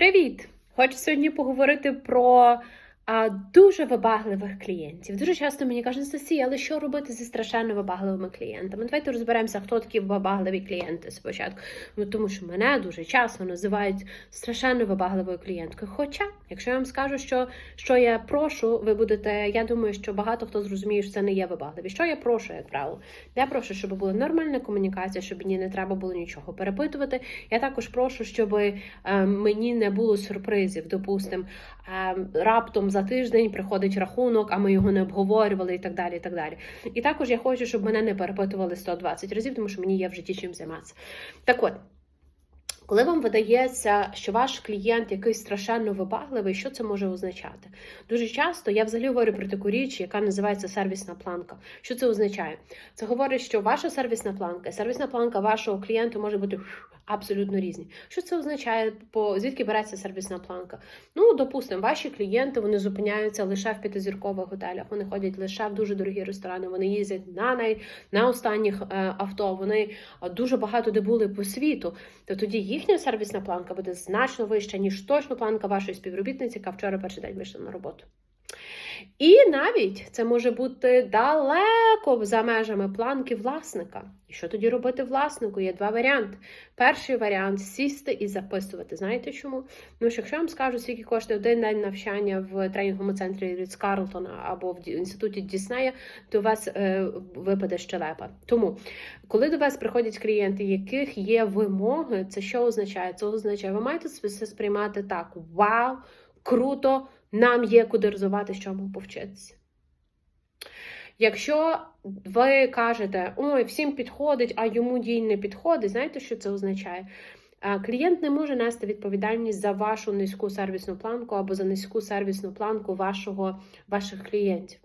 Привіт! Хочу сьогодні поговорити про дуже вибагливих клієнтів. Дуже часто мені кажуть, Анастасія, але що робити зі страшенно вибагливими клієнтами? Давайте розберемося, хто такі вибагливі клієнти спочатку. Ну тому що мене дуже часто називають страшенно вибагливою клієнткою. Хоча, якщо я вам скажу, що, що я прошу, ви будете. Я думаю, що багато хто зрозуміє, що це не є вибагливі. Що я прошу, як правило? Я прошу, щоб була нормальна комунікація, щоб мені не треба було нічого перепитувати. Я також прошу, щоб е, мені не було сюрпризів. Допустим, е, раптом за тиждень приходить рахунок, а ми його не обговорювали, і так далі. І так далі. І також я хочу, щоб мене не перепитували 120 разів, тому що мені є в житті чим займатися. Так от. Коли вам видається, що ваш клієнт якийсь страшенно вибагливий, що це може означати? Дуже часто я взагалі говорю про таку річ, яка називається сервісна планка. Що це означає? Це говорить, що ваша сервісна планка, сервісна планка вашого клієнта може бути абсолютно різні. Що це означає? По звідки береться сервісна планка? Ну, допустимо, ваші клієнти вони зупиняються лише в п'ятизіркових готелях. Вони ходять лише в дуже дорогі ресторани. Вони їздять на най на останніх е, авто. Вони дуже багато де були по світу. То тоді їхня сервісна планка буде значно вища, ніж точно планка вашої співробітниці, яка вчора перший день вийшла на роботу. І навіть це може бути далеко за межами планки власника. І що тоді робити власнику? Є два варіанти. Перший варіант сісти і записувати. Знаєте чому? Ну, що якщо я вам скажу, скільки коштує один день навчання в тренінговому центрі Ріц Карлтона або в інституті Діснея, то у вас е, випаде щелепа. Тому, коли до вас приходять клієнти, яких є вимоги, це що означає? Це означає, ви маєте це сприймати так: вау, круто! Нам є куди розвивати, що ми повчитися. Якщо ви кажете, ой, всім підходить, а йому дій не підходить, знаєте, що це означає? Клієнт не може нести відповідальність за вашу низьку сервісну планку або за низьку сервісну планку вашого, ваших клієнтів.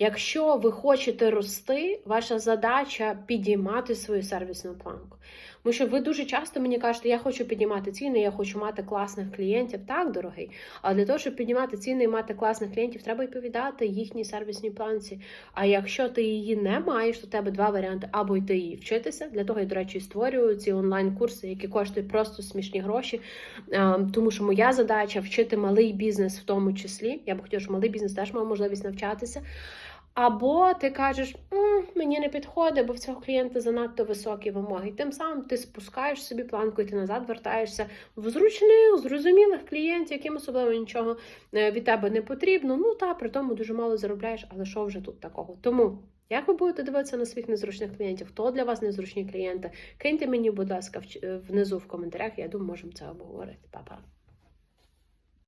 Якщо ви хочете рости, ваша задача підіймати свою сервісну планку. Тому що ви дуже часто мені кажете, я хочу піднімати ціни, я хочу мати класних клієнтів. Так, дорогий. А для того, щоб піднімати ціни і мати класних клієнтів, треба відповідати їхній сервісній планці. А якщо ти її не маєш, то в тебе два варіанти: або йти її вчитися. Для того я, до речі, створюю ці онлайн-курси, які коштують просто смішні гроші. Тому що моя задача вчити малий бізнес в тому числі. Я б хотіла, щоб малий бізнес теж мав можливість навчатися. Або ти кажеш, мені не підходить, бо в цього клієнта занадто високі вимоги. І тим самим ти спускаєш собі планку, і ти назад вертаєшся в зручних, зрозумілих клієнтів, яким особливо нічого е, від тебе не потрібно. Ну та при тому дуже мало заробляєш, але що вже тут такого? Тому. Як ви будете дивитися на своїх незручних клієнтів? Хто для вас незручні клієнти? Киньте мені, будь ласка, внизу в коментарях. Я думаю, можемо це обговорити. Па-па.